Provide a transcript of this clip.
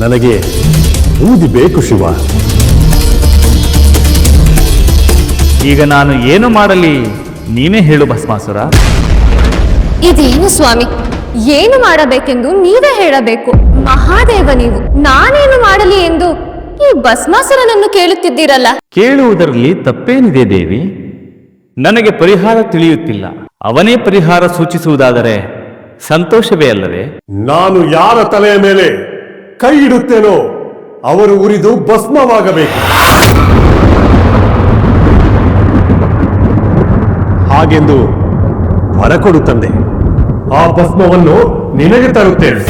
ನನಗೆ ಬೂದಿ ಬೇಕು ಶಿವ. ಈಗ ನಾನು ಏನು ಮಾಡಲಿ? ನೀನೇ ಹೇಳು ಭಸ್ಮಾಸುರ. ಇದೇನು ಸ್ವಾಮಿ? ಏನು ಮಾಡಬೇಕೆಂದು ನೀವೇ ಹೇಳಬೇಕು. ಮಹಾದೇವ ನೀವು ನಾನೇನು ಮಾಡಲಿ ಎಂದು ಈ ಭಸ್ಮಾಸುರನನ್ನು ಕೇಳುತ್ತಿದ್ದೀರಲ್ಲ? ಕೇಳುವುದರಲ್ಲಿ ತಪ್ಪೇನಿದೆ ದೇವಿ. ನನಗೆ ಪರಿಹಾರ ತಿಳಿಯುತ್ತಿಲ್ಲ. ಅವನೇ ಪರಿಹಾರ ಸೂಚಿಸುವುದಾದರೆ ಸಂತೋಷವೇ ಅಲ್ಲವೇ? ನಾನು ಯಾರ ತಲೆಯ ಮೇಲೆ ಕೈ ಇಡುತ್ತೇನೋ ಅವರು ಉರಿದು ಭಸ್ಮವಾಗಬೇಕು. ಹಾಗೆಂದು ಹೊರಕೊಡು ಕೊಡು ತಂದೆ ಆ ಭಸ್ಮವನ್ನು ನಿನಗೆ ತರುತ್ತೇನೆ.